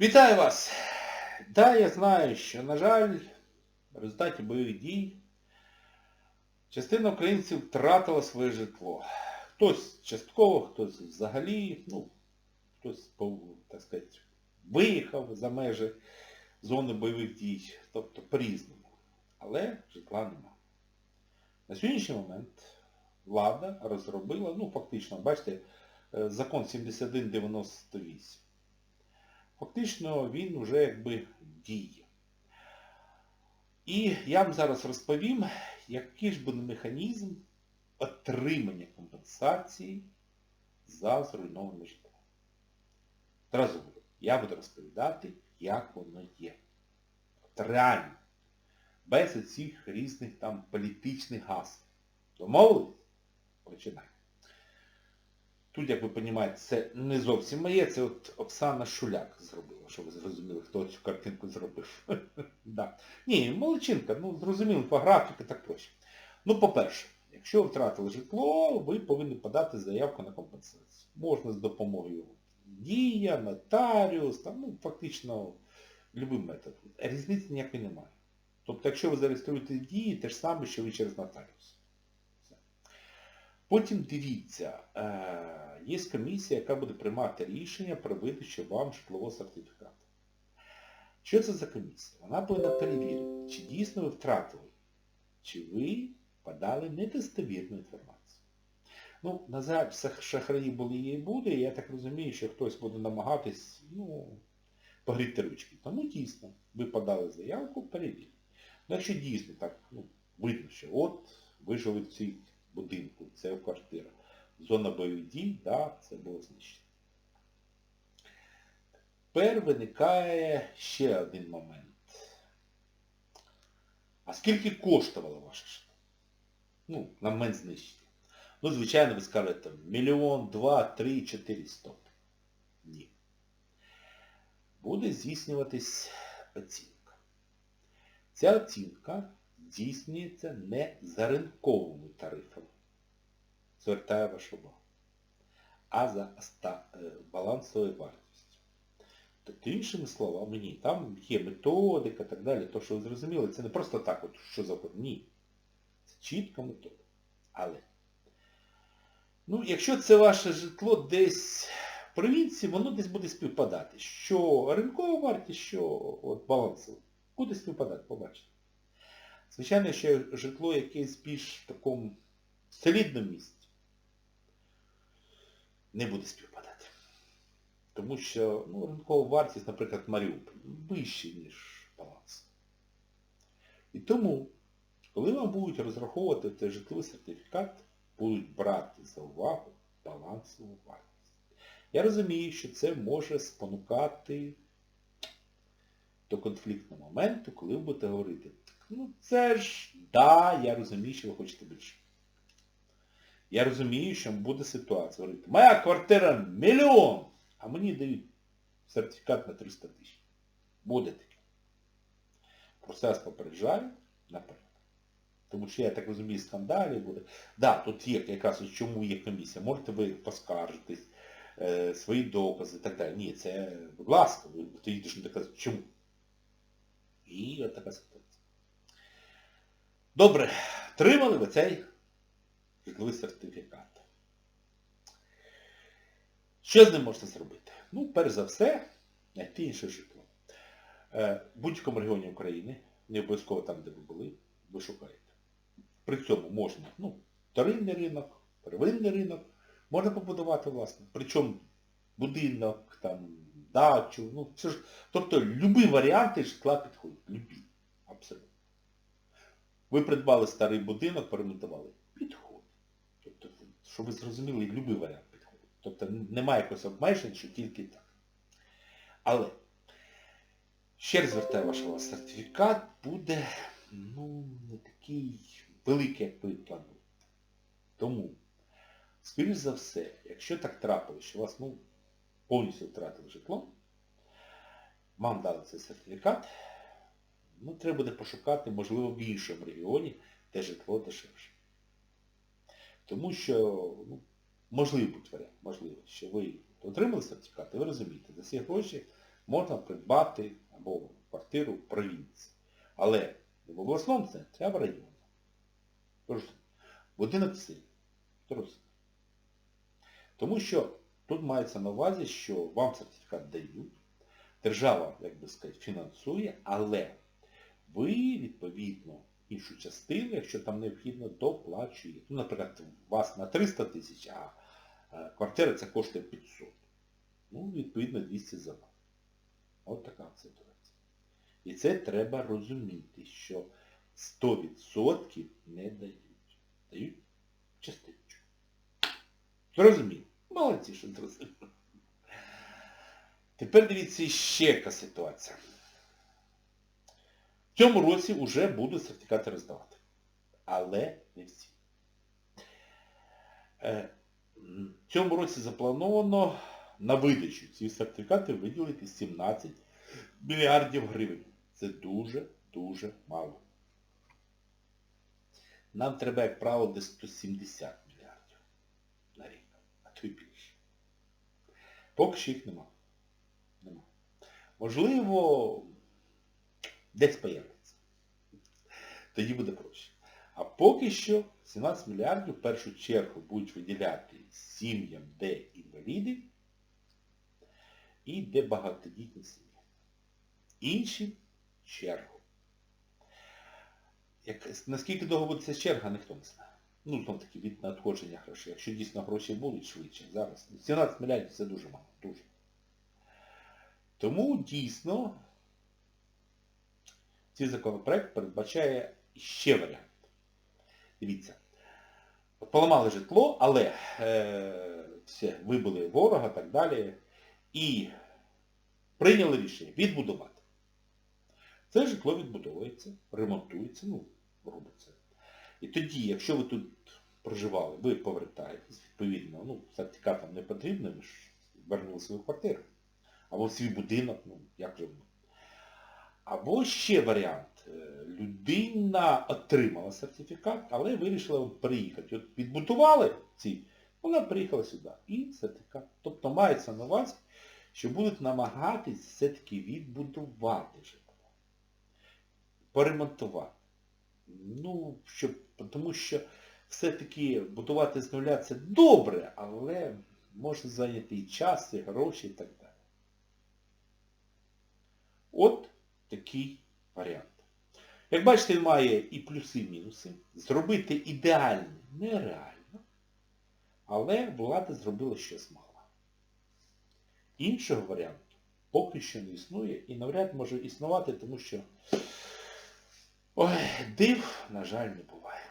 Вітаю вас! Да, я знаю, що, на жаль, в результаті бойових дій частина українців втратила своє житло. Хтось частково, хтось взагалі, ну, хтось, так сказати, виїхав за межі зони бойових дій, тобто по-різному. Але житла нема. На сьогоднішній момент влада розробила, ну фактично, бачите, е, закон 7198. Фактично він вже якби діє. І я вам зараз розповім, який ж буде механізм отримання компенсації за зруйноване житло. Говорю, я буду розповідати, як воно є. От реально. Без цих різних там політичних гасел. Домовились? Починаємо. Тут, як ви розумієте, це не зовсім моє, це от Оксана Шуляк зробила, щоб ви зрозуміли, хто цю картинку зробив. да. Ні, молодчинка, ну зрозуміло, по графіки так проще. Ну, по-перше, якщо ви втратили житло, ви повинні подати заявку на компенсацію. Можна з допомогою дія, нотаріус, там, ну, фактично, будь-який метод. Різниці ніякої немає. Тобто, якщо ви зареєструєте дії, те ж саме, що ви через нотаріус. Потім дивіться, е, є комісія, яка буде приймати рішення про видачу вам житлового сертифікату. Що це за комісія? Вона повинна перевірити, чи дійсно ви втратили, чи ви подали недостовірну інформацію. Ну, на жаль, шахраї були і буде, і я так розумію, що хтось буде намагатись, ну, погріти ручки. Тому дійсно, ви подали заявку, перевірте. Ну, якщо дійсно так, ну, видно, що от ви жили в цій будинку, це квартира. Зона бойових дій, да, це було знищено. Тепер виникає ще один момент. А скільки коштувало ваше житло? Ну, на момент знищення. Ну, звичайно, ви скажете, мільйон, два, три, чотири, стоп. Ні. Буде здійснюватись оцінка. Ця оцінка здійснюється не за ринковими тарифами. Звертаю вашу увагу. А за е, балансовою вартістю. Тобто, іншими словами, ні, там є методика і так далі, то, що ви зрозуміли, це не просто так, от, що завгодно. Ні. Це чітка методика. Але, ну, якщо це ваше житло десь в провінції, воно десь буде співпадати. Що ринкова вартість, що балансова. Буде співпадати, побачите. Звичайно, що житло якесь більш в такому солідному місці не буде співпадати. Тому що ну, ринкова вартість, наприклад, Маріуполь, вища, ніж баланс. І тому, коли вам будуть розраховувати цей житловий сертифікат, будуть брати за увагу балансову вартість. Я розумію, що це може спонукати до конфліктного моменту, коли ви будете говорити, це ж, да, я розумію, що ви хочете більше. Я розумію, що буде ситуація. Говорити, моя квартира мільйон, а мені дають сертифікат на 300 тисяч. Буде таке. Про це попереджаю наперед. Тому що я так розумію, скандалів буде. Так, да, тут є якраз чому є комісія. Можете ви поскаржитись, е, свої докази і так далі. Ні, це, будь ласка, ви їдеш доказати. Чому? І от така ситуація. Добре, тримали ви цей житловий сертифікат. Що з ним можна зробити? Ну, перш за все, знайти інше житло. Е, В будь-якому регіоні України, не обов'язково там, де ви були, ви шукаєте. При цьому можна, ну, вторинний ринок, первинний ринок, можна побудувати, власне. Причому будинок, там, дачу, ну, це ж, тобто, любі варіанти житла підходять. Любі. Ви придбали старий будинок, перемонтували. Підходить. Тобто, щоб ви зрозуміли, любий варіант підходить. Тобто немає якогось обмежень, що тільки так. Але, ще раз звертаю вашу увагу, сертифікат буде, ну, не такий великий, як ви плануєте. Тому, скоріш за все, якщо так трапилось, що вас, ну, повністю втратили житло, вам дали цей сертифікат, ну, треба буде пошукати, можливо, в іншому регіоні, де житло дешевше. Тому що, ну, можливий бути варіант, можливо, що ви отримали сертифікат, і ви розумієте, за ці гроші можна придбати або квартиру в провінції. Але в обласному центрі, а в районі. Тож, будинок в селі. Тому що тут мається на увазі, що вам сертифікат дають, держава, як би сказати, фінансує, але ви, відповідно, іншу частину, якщо там необхідно, доплачуєте. Ну, наприклад, у вас на 300 тисяч, а е, квартира це коштує 500. Ну, відповідно, 200 за вас. От така ситуація. І це треба розуміти, що 100% не дають. Дають частиночку. Зрозуміло. Молодці, що зрозуміли. Тепер дивіться ще яка ситуація. В цьому році вже будуть сертифікати роздавати. Але не всі. Е, В цьому році заплановано на видачу ці сертифікати виділити 17 мільярдів гривень. Це дуже-дуже мало. Нам треба, як правило, десь 170 мільярдів на рік, а то й більше. Поки що їх нема. Нема. Можливо, десь появиться. Тоді буде проще. А поки що 17 мільярдів в першу чергу будуть виділяти сім'ям, де інваліди і де багатодітні сім'ї. Інші чергу. Як, наскільки довго буде ця черга, ніхто не знає. Ну, знов таки, від надходження грошей. Якщо дійсно гроші будуть швидше, зараз. 17 мільярдів це дуже мало. Дуже. Тому дійсно цей законопроект передбачає ще варіант. Дивіться. Поламали житло, але е, все, вибили ворога і так далі. І прийняли рішення відбудувати. Це житло відбудовується, ремонтується, ну, робиться. І тоді, якщо ви тут проживали, ви повертаєтесь, відповідно, ну, сертифікат вам не потрібно, ви ж вернули свою квартиру. Або свій будинок, ну, як же. Або ще варіант. Е, Людина отримала сертифікат, але вирішила переїхати. От відбудували ці, вона приїхала сюди. І сертифікат. Тобто мається на увазі, що будуть намагатись все-таки відбудувати житло. Поремонтувати. Ну, щоб, тому що все-таки будувати з нуля це добре, але може зайняти і час, і гроші, і так далі. От такий варіант. Як бачите, він має і плюси, і мінуси. Зробити ідеально нереально, але влада зробила, що змогла. Іншого варіанту поки що не існує і навряд може існувати, тому що ой, див, на жаль, не буває.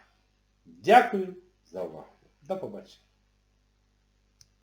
Дякую за увагу. До побачення.